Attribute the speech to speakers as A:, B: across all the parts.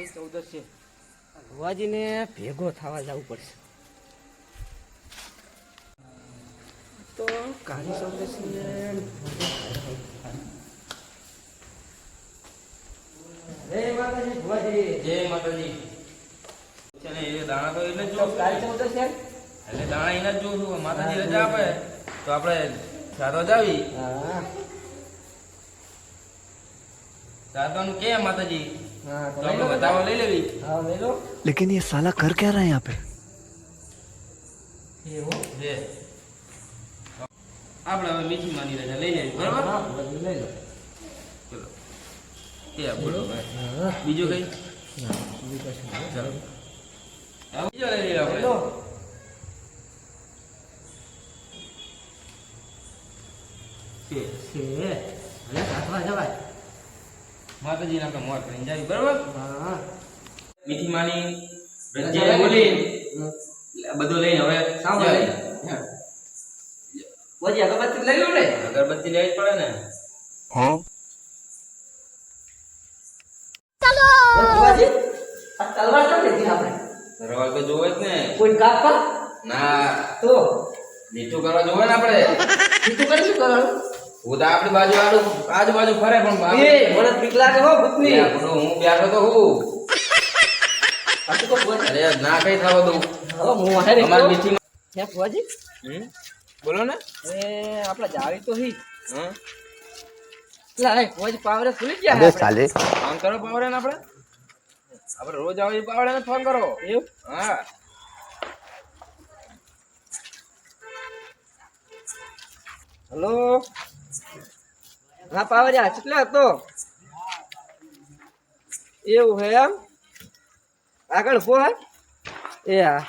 A: કાળી ચૌદસ છે? ભુવાજીને ભેગો થવા જવું પડશે. તો કાળી ચૌદસ જય માતાજી ભુવાજી.
B: જય માતાજી. છે એ દાણા તો એટલે જો
A: કાળી. ચૌદસ છે?
B: એટલે દાણા એને જ માતાજી રજા આપે. તો આપણે સારો જાવી. સાધન કે માતાજી?
A: હા
B: તો આપણે બતાવવા લઈ લેવી
A: હા લઈ લો
C: लेकिन ये साला कर क्या रहा है यहाँ पे
A: એવું
B: છે આપણે હવે મીઠી માની રજા લઈ લેવી બરાબર
A: હા ભુવાજી લઈ લો
B: ચલો એ બોલો
A: હા
B: બીજું કઈ
A: બીજું કશું નહીં.
B: ચાલો હવે બીજો લઈ લઈએ
A: લઈ લો
B: આપણે છે.
A: છે હવે કાઢવા જવાય
B: માતાજીને આપણે મોર કરીને જાવી બરોબર? મીઠી માની રજા બોલી. બધું લઈને હવે
A: સાંભળો. ઓજી અગરબત્તી લઈ લો ને.
B: અગરબત્તી લેવી જ પડે ને.
A: આ તલવાર તો લીધી આપણે?
B: તલવાર તો જોવે જ ને.
A: કોઈ કાપા
B: ના.
A: તો?
B: મીઠું કરવા જોવે ને આપણે.
A: મીઠું કરી શું કરવાનું?
B: હું તો આપણી બાજુ આડું આજુબાજુ ફરે પણ
A: એ મને બીક લાગે હો ભૂતની.
B: હું બેઠો તો હું
A: તો
B: અરે ના કઈ થવા દઉં
A: હવે હું વાહે
B: અમાર મીઠી
A: હે
B: હમ? બોલો ને.
A: એ આપણે જાવી તો હી.
B: હં?
A: લા એ પાવરે ખુલી ગયા અરે સાલે.
B: ફોન કરો પાવરે ને આપણે આપણે રોજ આવે પાવરે ને ફોન કરો.
A: એવું?
B: હા.
A: હલો? હા પાવરિયા કેટલે હતો. એવું હે એમ? આગળ ઊભો હે? એ હા.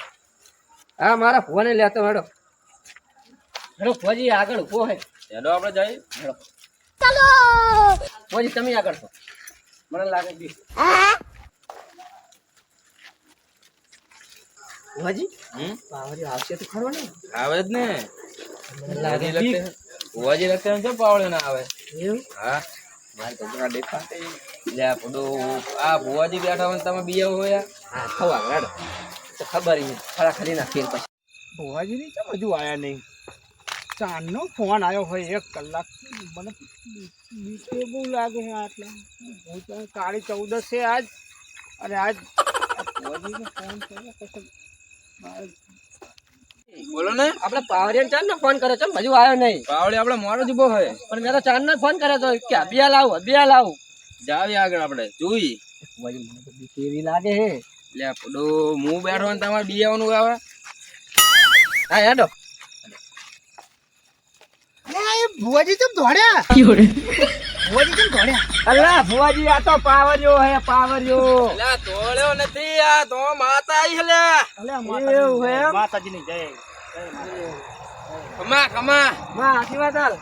A: હા મારા ફોને લેતો હેડો. હેડો ફોજી આગળ ઊભો હે.
B: હેડો આપણે જઈએ.
A: હેડો. ફોજી તમે આગળ ફો મને લાગે બી. ફોજી
B: હમ?
A: પાવરિયા આવશે તો ખરો ને.
B: આવે જ ને.
A: લાગે
B: ભુવાજી એમ છે પાવડે ના આવે. હા. મારે કપડા દેખાતે લે આ આ ભુવાજી બેઠા હોય તમે બીજા હોય
A: હા ખવા હેડો. તો ખબર નહીં ખરા ખરી નાખી પછી.
D: ભુવાજીની કેમ હજુ આવ્યા નહીં? ચાંદનો ફોન આવ્યો હોય એક કલાક. મને બીજો બહુ લાગે છે આટલા. હું તો કાળી ચૌદસ છે આજ અને આજ ભુવાજીનો ફોન કર્યો પછી
B: બોલો ને.
A: આપણે પાવરિયન ચાંદ ને ફોન કર્યો છે હજુ આવ્યો નહીં.
B: પાવડી આપણે મોડો જ ઊભો હોય.
A: પણ મેં તો ચાંદ ને ફોન કર્યો તો કે અભિયા લાવું અભિયા લાવું
B: જાવી આગળ આપણે જોઈ.
A: એવી લાગે હે.
B: લે પડો હું બેઠો ને તમારે બિયાવાનું આવે
A: હા હેડો.
D: ભુવાજી ચમ દોડ્યા? ભુવાજી કેમ દોડ્યા?
A: અલ્લા ભુવાજી આ તો પાવરિયો હે પાવરિયો.
B: લે તોડ્યો નથી આ તો માતા આઈ છે લે
D: અલે
A: એવું હે એમ?
D: માતાજીની જય.
B: ખમા ખમા.
A: માં આશીર્વાદ આલ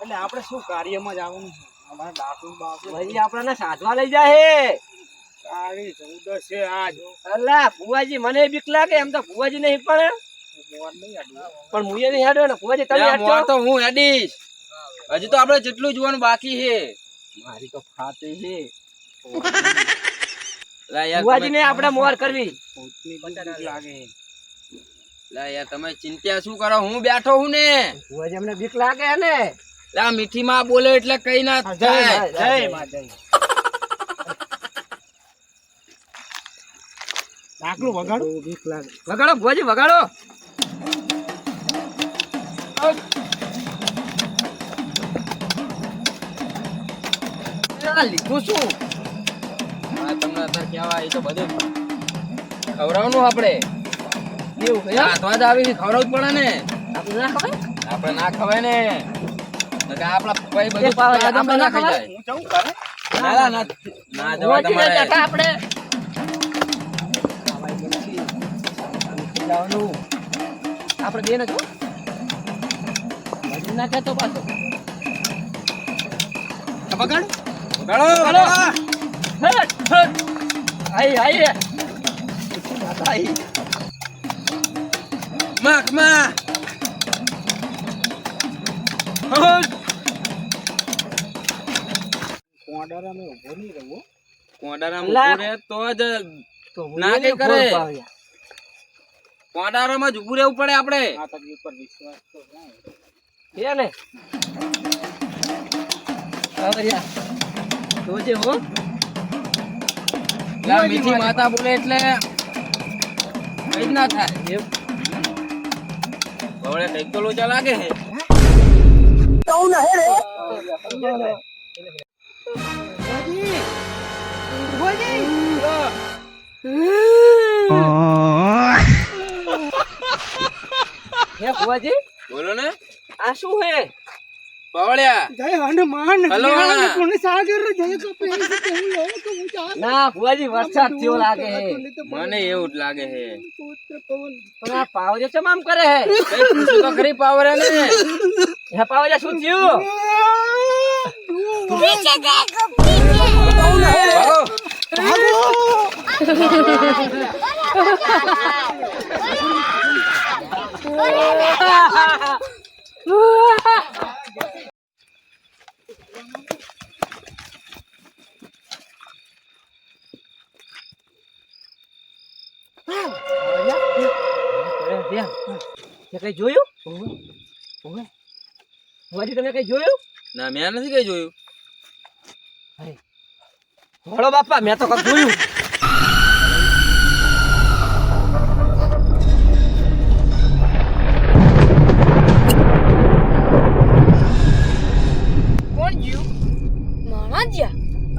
D: એટલે આપણે શું કાર્યમાં જવાનું છે? અમારે ડાકુ બાકુ
A: ભાઈ આપણને સાધવા લઈ જાય
D: કાળી ચૌદસ છે આજ.
A: અલ્લા ભુવાજી મને બીક લાગે એમ તો ભુવાજી નહીં પડે
D: મોર નહીં આડું.
A: પણ હું એ નહીં હેડ્યો ને ભુવાજી તમે
B: તો હું હેડીશ. હજી તો આપણે જેટલું જોવાનું બાકી છે.
A: મારી તો ફાતે છે.
B: લે યાર
A: ભુવાજી ને આપણે મોર કરવી.
D: લાગે.
B: લા યાર તમે ચિંતા શું કરો? હું બેઠો હું ને.
A: બુવાજી અમને બીક લાગે ને?
B: લા મીઠી માં બોલે એટલે કઈ ના થાય.
D: જય માં, ડાકલું વગાડો.
A: બીક લાગે. વગાડો ભુવાજી વગાડો. આ લીધું શું?
B: હા તમને અત્યારે કહેવા એ તો બધું. ખવડાવવાનું આપણે.
A: એવું હે
B: જ આવી ખવડાવવું પડે ને.
A: આપણે ના ખબર
B: આપણે ના ખવાય ને. આપણા પપ્પાએ બધું
A: એ પાવા
B: આદમ
A: આપણે ના
B: ના
A: ખવાય?
D: હું જવું કરે
B: ના ના ના. ના જવાય તમારે.
A: આપણે. આપણે બેન છો ભજન ના કહેતો પાછો. હટ હટ આઈ આઈ માતા આઈ.
D: ઊભો નહીં રહો
B: કોંડારામાં. રહે તો જ ના કરે.
A: ફોન
B: જ ઉભું રહેવું પડે આપણે
D: માતાજી ઉપર વિશ્વાસ તો નહીં.
A: છે ને આવર્યા. જોજે હો.
B: મીઠી માતા બોલે એટલે કઈ ના થાય. હવે કંઈક તો લોચા લાગે
A: હે
B: બોલો ને.
A: આ શું હે? ના ફુવાજી વરસાદ થયો લાગે હે
B: મને એવું જ લાગે છે
D: પુત્ર પવન
A: પણ આ પાવજો ચમ આમ કરે હે
B: કઈ પૂછ્યું તો ખરી પાવરે ને
A: હે પાવજા શું થયું Ya. Ya kayak joyo. Oke.
B: Oke. Wah, kayak joyo. Nah,
A: mian sih kayak joyo. Hai. Halo
D: Bapak, mian
E: tokak joyo.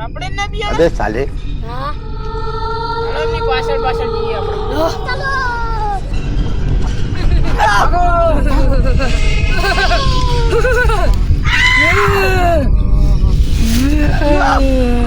D: Apa ini nabi
C: ya? Ada
E: sale.
D: Hah? Kalau ini pasal-pasal dia.
E: ચાલો